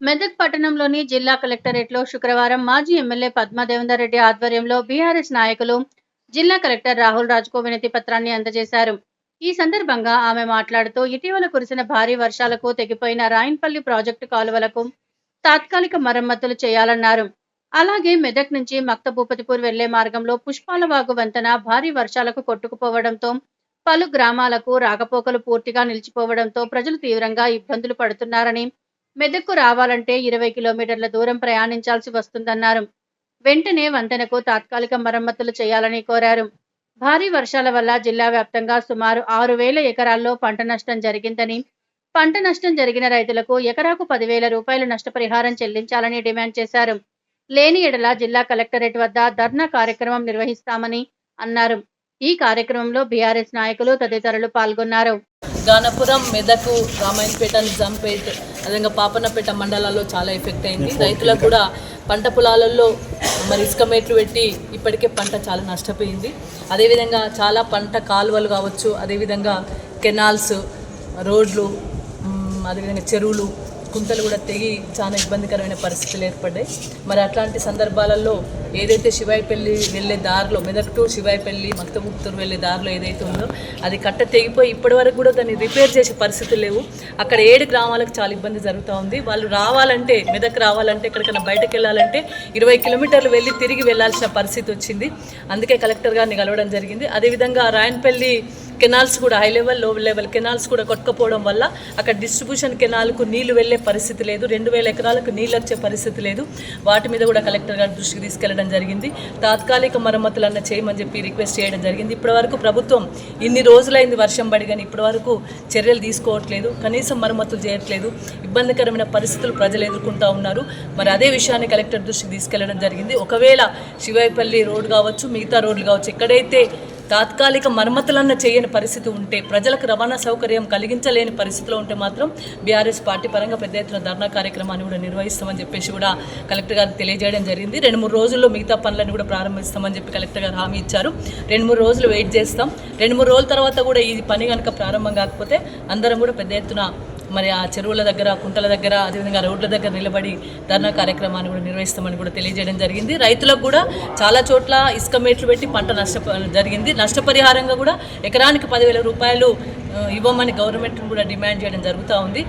మెదక్ పట్టణంలోని జిల్లా కలెక్టరేట్లో శుక్రవారం మాజీ ఎమ్మెల్యే పద్మాదేవేందర్ రెడ్డి ఆధ్వర్యంలో బీఆర్ఎస్ నాయకులు జిల్లా కలెక్టర్ రాహుల్ రాజ్కు వినతి పత్రాన్ని అందజేశారు. ఈ సందర్భంగా ఆమె మాట్లాడుతూ ఇటీవల కురిసిన భారీ వర్షాలకు తెగిపోయిన రాయన్పల్లి ప్రాజెక్టు కాలువలకు తాత్కాలిక మరమ్మతులు చేయాలన్నారు. అలాగే మెదక్ నుంచి మక్తభూపతిపూర్ వెళ్ళే మార్గంలో పుష్పాలవాగు వంతెన భారీ వర్షాలకు కొట్టుకుపోవడంతో పలు గ్రామాలకు రాకపోకలు పూర్తిగా నిలిచిపోవడంతో ప్రజలు తీవ్రంగా ఇబ్బందులు పడుతున్నారని మెదక్కు రావాలంటే ఇరవై కిలోమీటర్ల దూరం ప్రయాణించాల్సి వస్తుందన్నారు. వెంటనే వంతెనకు తాత్కాలిక మరమ్మతులు చేయాలని కోరారు. భారీ వర్షాల వల్ల జిల్లా వ్యాప్తంగా సుమారు ఆరు వేల ఎకరాల్లో పంట నష్టం జరిగిందని పంట నష్టం జరిగిన రైతులకు ఎకరాకు పదివేల రూపాయల నష్టపరిహారం చెల్లించాలని డిమాండ్ చేశారు. లేని ఎడల జిల్లా కలెక్టరేట్ వద్ద ధర్నా కార్యక్రమం నిర్వహిస్తామని అన్నారు. ఈ కార్యక్రమంలో బీఆర్ఎస్ నాయకులు తదితరులు పాల్గొన్నారు. గానపురం మెదకు రామాయణపేట నిజాంపేట్ అదేవిధంగా పాపన్నపేట మండలాల్లో చాలా ఎఫెక్ట్ అయింది. రైతులకు కూడా పంట పొలాలలో మరి ఇసుక మేట్లు పెట్టి ఇప్పటికే పంట చాలా నష్టపోయింది. అదేవిధంగా చాలా పంట కాలువలు కావచ్చు అదేవిధంగా కెనాల్స్ రోడ్లు అదేవిధంగా చెరువులు కుంతలు కూడా తెగి చాలా ఇబ్బందికరమైన పరిస్థితులు ఏర్పడ్డాయి. మరి అట్లాంటి సందర్భాలలో ఏదైతే శివాయిపల్లి వెళ్ళే దారిలో మెదక్ టు శివాయిపల్లి మక్తముక్తూరు వెళ్ళే దారిలో ఏదైతే ఉందో అది కట్ట తెగిపోయి ఇప్పటి వరకు కూడా దాన్ని రిపేర్ చేసే పరిస్థితులు లేవు. అక్కడ ఏడు గ్రామాలకు చాలా ఇబ్బంది జరుగుతూ ఉంది. వాళ్ళు రావాలంటే మెదక్ రావాలంటే ఎక్కడికైనా బయటకు వెళ్ళాలంటే ఇరవై కిలోమీటర్లు వెళ్ళి తిరిగి వెళ్ళాల్సిన పరిస్థితి వచ్చింది. అందుకే కలెక్టర్ గారిని కలవడం జరిగింది. అదేవిధంగా రాయన్పల్లి కెనాల్స్ కూడా హై లెవెల్లో లెవెల్ కెనాల్స్ కూడా కొట్టుకపోవడం వల్ల అక్కడ డిస్ట్రిబ్యూషన్ కెనాల్కు నీళ్ళు వెళ్ళే పరిస్థితి లేదు. రెండు వేల ఎకరాలకు నీళ్ళు వచ్చే పరిస్థితి లేదు. వాటి మీద కూడా కలెక్టర్ గారి దృష్టికి తీసుకెళ్ళడం జరిగింది. తాత్కాలిక మరమ్మతులన్న చేయమని చెప్పి రిక్వెస్ట్ చేయడం జరిగింది. ఇప్పటివరకు ప్రభుత్వం ఇన్ని రోజులైంది వర్షం పడి కానీ ఇప్పటివరకు చర్యలు తీసుకోవట్లేదు. కనీసం మరమ్మతులు చేయట్లేదు. ఇబ్బందికరమైన పరిస్థితులు ప్రజలు ఎదుర్కొంటూ ఉన్నారు. మరి అదే విషయాన్ని కలెక్టర్ దృష్టికి తీసుకెళ్ళడం జరిగింది. ఒకవేళ శివాయిపల్లి రోడ్డు కావచ్చు మిగతా రోడ్లు కావచ్చు ఎక్కడైతే తాత్కాలిక మరమ్మతులన్న చేయని పరిస్థితి ఉంటే ప్రజలకు రవాణా సౌకర్యం కలిగించలేని పరిస్థితిలో ఉంటే మాత్రం బీఆర్ఎస్ పార్టీ పరంగా పెద్ద ఎత్తున ధర్నా కార్యక్రమాన్ని కూడా నిర్వహిస్తామని చెప్పేసి కూడా కలెక్టర్ గారు తెలియజేయడం జరిగింది. రెండు మూడు రోజుల్లో మిగతా పనులను కూడా ప్రారంభిస్తామని చెప్పి కలెక్టర్ గారు హామీ ఇచ్చారు. రెండు మూడు రోజులు వెయిట్ చేస్తాం. రెండు మూడు రోజుల తర్వాత కూడా ఈ పని కనుక ప్రారంభం కాకపోతే అందరం కూడా పెద్ద ఎత్తున మరి ఆ చెరువుల దగ్గర కుంటల దగ్గర అదేవిధంగా రోడ్ల దగ్గర నిలబడి ధర్నా కార్యక్రమాన్ని కూడా నిర్వహిస్తామని కూడా తెలియజేయడం జరిగింది. రైతులకు కూడా చాలా చోట్ల ఇసుక మేట్లు పెట్టి పంట నష్ట జరిగింది. నష్టపరిహారంగా కూడా ఎకరానికి పదివేల రూపాయలు ఇవ్వమని గవర్నమెంట్ను కూడా డిమాండ్ చేయడం జరుగుతూ ఉంది.